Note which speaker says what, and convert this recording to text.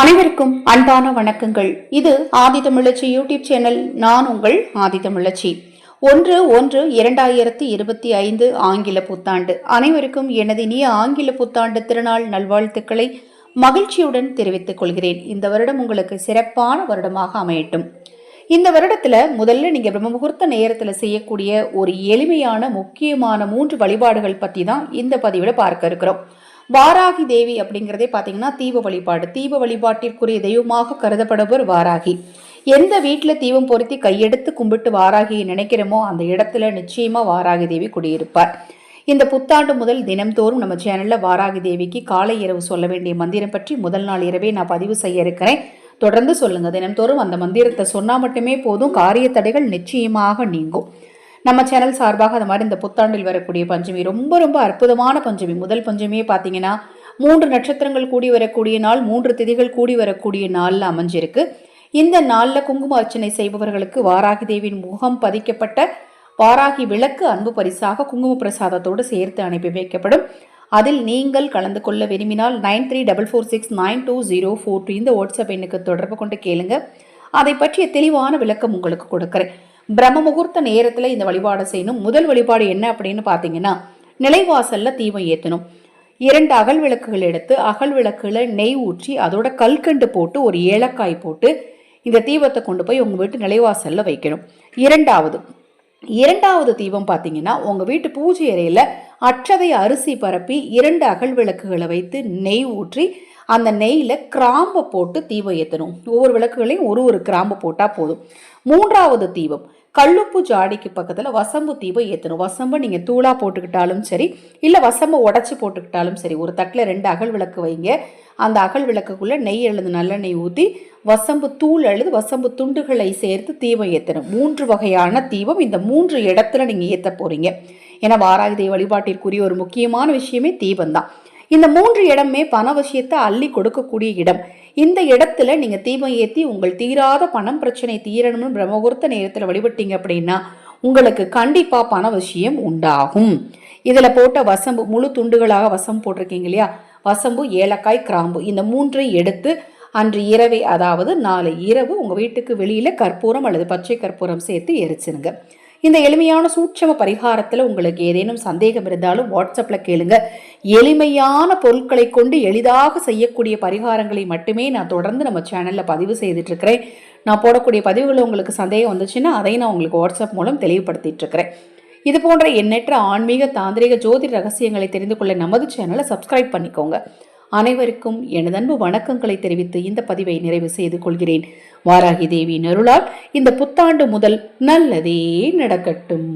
Speaker 1: அனைவருக்கும் அன்பான வணக்கங்கள். இது ஆதித்தமிழச்சி யூடியூப் சேனல். நான் உங்கள் ஆதித்தமிழச்சி ஒன்று ஒன்று இரண்டாயிரத்தி இருபத்தி ஐந்து ஆங்கில புத்தாண்டு. அனைவருக்கும் எனது இனிய ஆங்கில புத்தாண்டு திருநாள் நல்வாழ்த்துக்களை மகிழ்ச்சியுடன் தெரிவித்துக் கொள்கிறேன். இந்த வருடம் உங்களுக்கு சிறப்பான வருடமாக அமையட்டும். இந்த வருடத்துல முதல்ல நீங்க பிரம்ம முகூர்த்த நேரத்துல செய்யக்கூடிய ஒரு எளிமையான முக்கியமான மூன்று வழிபாடுகள் பத்தி தான் இந்த பதிவில் பார்க்க இருக்கிறோம். வாராகி தேவி அப்படிங்கிறதே பார்த்தீங்கன்னா தீப வழிபாடு. தீப வழிபாட்டிற்குரிய தெய்வமாக கருதப்படுவர் வாராகி. எந்த வீட்டில் தீபம் பொருத்தி கையெடுத்து கும்பிட்டு வாராகியை நினைக்கிறோமோ அந்த இடத்துல நிச்சயமாக வாராகி தேவி குடியிருப்பார். இந்த புத்தாண்டு முதல் தினம்தோறும் நம்ம சேனலில் வாராகி தேவிக்கு காலை இரவு சொல்ல வேண்டிய மந்திரம் பற்றி முதல் நாள் இரவே நான் பதிவு செய்ய இருக்கிறேன். தொடர்ந்து சொல்லுங்கள் தினம்தோறும் அந்த மந்திரத்தை சொன்னால் மட்டுமே போதும். காரிய தடைகள் நிச்சயமாக நீங்கும். நம்ம சேனல் சார்பாக அது மாதிரி இந்த புத்தாண்டில் வரக்கூடிய பஞ்சமி ரொம்ப ரொம்ப அற்புதமான பஞ்சமி. முதல் பஞ்சமியே பார்த்தீங்கன்னா மூன்று நட்சத்திரங்கள் கூடி வரக்கூடிய நாள் மூன்று திதிகள் கூடி வரக்கூடிய நாளில் அமைஞ்சிருக்கு. இந்த நாளில் குங்கும அர்ச்சனை செய்பவர்களுக்கு வாராகி தேவியின் முகம் பதிக்கப்பட்ட வாராகி விளக்கு அன்பு பரிசாக குங்கும பிரசாதத்தோடு சேர்த்து அனுப்பி வைக்கப்படும். அதில் நீங்கள் கலந்து கொள்ள விரும்பினால் nine three double four six nine two zero four two இந்த வாட்ஸ்அப் எண்ணுக்கு தொடர்பு கொண்டு கேளுங்க. அதை பற்றிய தெளிவான விளக்கம் உங்களுக்கு கொடுக்குறேன். பிரம்ம முகூர்த்த நேரத்தில் இந்த வழிபாடு செய்யணும். முதல் வழிபாடு என்ன அப்படின்னு பார்த்தீங்கன்னா நிலைவாசலில் தீபம் ஏற்றணும் இரண்டு அகல் விளக்குகள் எடுத்து அகல் விளக்குல நெய் ஊற்றி அதோட கல்கண்டு போட்டு ஒரு ஏலக்காய் போட்டு இந்த தீபத்தை கொண்டு போய் உங்கள் வீட்டு நிலைவாசலில் வைக்கணும். இரண்டாவது இரண்டாவது தீபம் பார்த்தீங்கன்னா உங்கள் வீட்டு பூஜை அறையில் அற்றவை அரிசி பரப்பி இரண்டு அகல் விளக்குகளை வைத்து நெய் ஊற்றி அந்த நெய்யில் கிராம்பை போட்டு தீபம் ஏற்றணும் ஒவ்வொரு விளக்குகளையும் ஒரு ஒரு கிராம்பு போட்டால் போதும். மூன்றாவது தீபம் கல்லுப்பு ஜாடிக்கு பக்கத்தில் வசம்பு தீபம் ஏற்றணும் வசம்பை நீங்கள் தூளாக போட்டுக்கிட்டாலும் சரி இல்லை வசம்பை உடச்சி போட்டுக்கிட்டாலும் சரி ஒரு தட்டில் ரெண்டு அகல் விளக்கு வைங்க. அந்த அகல் விளக்குக்குள்ளே நெய் அல்லது நல்லெண்ணெய் ஊற்றி வசம்பு தூள் அல்லது வசம்பு துண்டுகளை சேர்த்து தீபம் ஏற்றணும் மூன்று வகையான தீபம் இந்த மூன்று இடத்துல நீங்கள் ஏற்ற போகிறீங்க ஏன்னா வாராகி வழிபாட்டிற்குரிய ஒரு முக்கியமான விஷயமே தீபம் தான் இந்த மூன்று இடமே பண விஷயத்தை அள்ளி கொடுக்கக்கூடிய இடம். இந்த இடத்துல நீங்கள் தீபம் ஏற்றி உங்கள் தீராத பணம் பிரச்சனை தீரணும்னு பிரம்மகுர்த்த நேரத்தில் வழிபட்டீங்க அப்படின்னா உங்களுக்கு கண்டிப்பாக பண விஷயம் உண்டாகும். இதில் போட்ட வசம்பு முழு துண்டுகளாக வசம் போட்டிருக்கீங்க இல்லையா? வசம்பு ஏலக்காய் கிராம்பு. இந்த மூன்றை எடுத்து அன்று இரவே அதாவது நாளை இரவு உங்கள் வீட்டுக்கு வெளியில் கற்பூரம் அல்லது பச்சை கற்பூரம் சேர்த்து எரிச்சிருங்க. இந்த எளிமையான சூட்சம பரிகாரத்தில் உங்களுக்கு ஏதேனும் சந்தேகம் இருந்தாலும் வாட்ஸ்அப்பில் கேளுங்க. எளிமையான பொருட்களை கொண்டு எளிதாக செய்யக்கூடிய பரிகாரங்களை மட்டுமே நான் தொடர்ந்து நம்ம சேனலில் பதிவு செய்துட்ருக்கிறேன். நான் போடக்கூடிய பதிவுகளில் உங்களுக்கு சந்தேகம் வந்துச்சுன்னா அதை நான் உங்களுக்கு வாட்ஸ்அப் மூலம் தெளிவுபடுத்திட்டு இருக்கிறேன் இது போன்ற எண்ணற்ற ஆன்மீக தாந்திரிக ஜோதிட ரகசியங்களை தெரிந்து கொள்ள நமது சேனலை சப்ஸ்கிரைப் பண்ணிக்கோங்க. அனைவருக்கும் எனது அன்பு வணக்கங்களை தெரிவித்து இந்த பதிவை நிறைவு செய்து கொள்கிறேன். வாராகி தேவி நருளால் இந்த புத்தாண்டு முதல் நல்லதே நடக்கட்டும்.